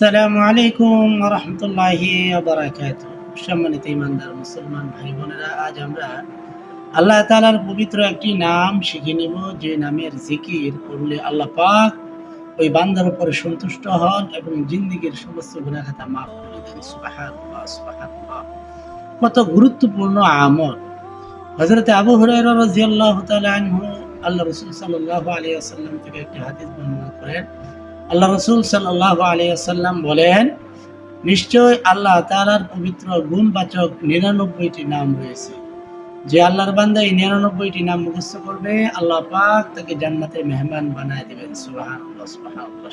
আসসালামু আলাইকুম রহমতুল্লাহি বারাকাত সম্মানিত ইমানদার মুসলমান ভাই বোনেরা, আজ আমরা আল্লাহ তাআলার পবিত্র একটি নাম শিখে নিব। যে নামের জিকির করলে আল্লাহ পাক ওই বান্দার উপরে সন্তুষ্ট হন এবং জিন্দিগির সমস্ত গুণাখাতা মাফ করে দেন। কত গুরুত্বপূর্ণ আমল। হযরত আবু হুরায়রা রাদিয়াল্লাহু তাআলা আনহু আল্লাহ রসুল আলাইহি ওয়াসাল্লাম থেকে একটি হাদিস বর্ণনা করেন। আল্লাহ রসুল সাল্লাহ আলিয়াল্লাম বলেন, নিশ্চয় আল্লাহ তালার পবিত্র গুণবাচক নিরানব্বইটি নাম রয়েছে। যে আল্লাহর বান্দা এই নিরানব্বইটি নাম মুখস্থ করবে, আল্লাহ পাক তাকে জান্নাতে মেহমান বানায় দেবেন সুবাহান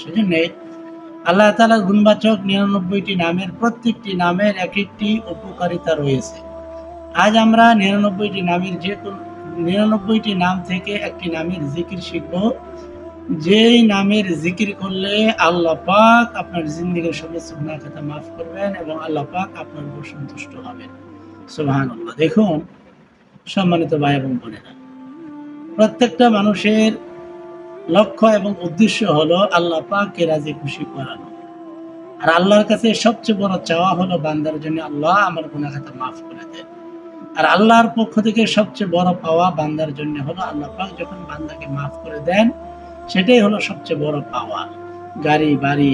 সেজন্য আল্লাহ তালার গুণবাচক নিরানব্বইটি নামের প্রত্যেকটি নামের এক একটি উপকারিতা রয়েছে। আজ আমরা নিরানব্বইটি নামের যে কোন নিরানব্বইটি নাম থেকে একটি নামের জিকির শিখব। যেই নামের জিকির করলে আল্লাহ পাক আপনার জিন্দিগির সমস্ত গুনাহ খাতা মাফ করবেন এবং আল্লাহ পাক আপনার উপর সন্তুষ্ট হবেন। সুবহানাল্লাহ। দেখুন, সম্মানিত ভাই এবং বোনেরা, প্রত্যেকটা মানুষের লক্ষ্য এবং উদ্দেশ্য হলো আল্লাহ পাককে রাজি খুশি করানো। আর আল্লাহর কাছে সবচেয়ে বড় চাওয়া হলো বান্দার জন্য আল্লাহ আমার গুনাহ খাতা মাফ করে দেন। আর আল্লাহর পক্ষ থেকে সবচেয়ে বড় পাওয়া বান্দার জন্য হলো আল্লাহ পাক যখন বান্দাকে মাফ করে দেন সেটাই হলো সবচেয়ে বড় পাওয়া। গাড়ি, বাড়ি,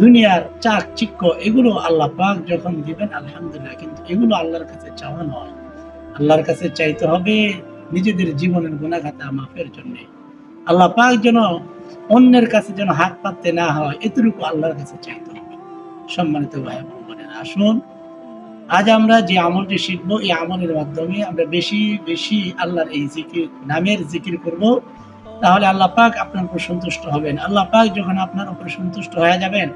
দুনিয়ার চাক, চিক্ক, এগুলো আল্লাহ পাক যখন দিবেন, আলহামদুলিল্লাহ, কিন্তু এগুলো আল্লাহর কাছে চাওয়া নয়। আল্লাহর কাছে চাইতে হবে নিজেদের জীবনের গুণাঘাতা মাফের জন্য। আল্লাহ পাক যেন অন্যের কাছে যেন হাত পাততে না হয়, এতটুকু আল্লাহর কাছে চাইতে হবে। সম্মানিত ভাই বোনেরা, আসুন। আজ আমরা যে আমলটি শিখব, এই আমলের মাধ্যমে আমরা বেশি বেশি আল্লাহর এই জিকির, নামের জিকির করব। তাহলে আল্লাহ পাক আপনার উপর সন্তুষ্ট হবেন। আল্লাহ পাক যখন আপনার উপর সন্তুষ্ট হয়ে যাবেন,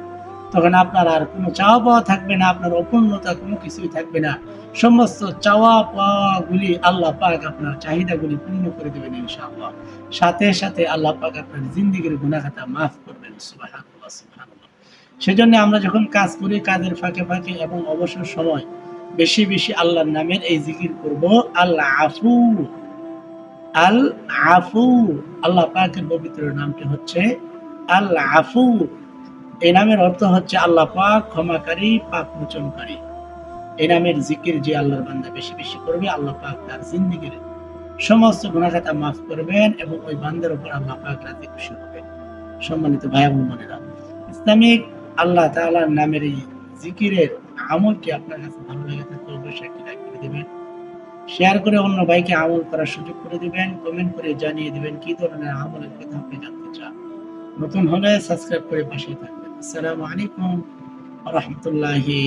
তখন আপনার আর কোনো চাওয়া পাওয়া থাকবে না, আপনার অপূর্ণতা কোনো কিছুই থাকবে না। সমস্ত চাওয়া পাওয়াগুলি আল্লাহ পাক আপনার চাহিদাগুলি পূর্ণ করে দেবেন ইনশাআল্লাহ। সাথে সাথে আল্লাহ পাক আপনার জিন্দিগির গুণাখাতা মাফ করবেন সেজন্য আমরা যখন কাজ করি কাজের ফাঁকে ফাঁকে এবং অবসর সময়, বেশি বেশি আল্লাহর নামের এই জিকির করব, আল্লাহ আফু। আল আফু আল্লাহ পাকের পবিত্র নামটি হচ্ছে আল আফু এই নামের অর্থ হচ্ছে আল্লাহ পাক ক্ষমাকারী, পাক মোচনকারী। এই নামের জিকির যে আল্লাহর বান্দা বেশি বেশি করবে, আল্লাহ পাক তার জিন্দিগির সমস্ত গুণাখাতা মাফ করবেন এবং ওই বান্দার উপর আল্লাহ পাক রাজি খুশি হবেন সম্মানিত ভাই বোন বোনেরা, ইসলামিক আল্লাহ তাআলার নামের এই জিকিরের আমলটি আপনার কাছে ভালো লেগে থাকলে অবশ্যই একটি লাইক করে দেবেন। শেয়ার করে অন্য ভাইকে আমল করার সুযোগ করে দিবেন কমেন্ট করে জানিয়ে দিবেন কি ধরনের আমলের কথা আপনি জানতে চান। নতুন হলে সাবস্ক্রাইব করে পাশে থাকবেন। আসসালামু আলাইকুম রহমতুল্লাহি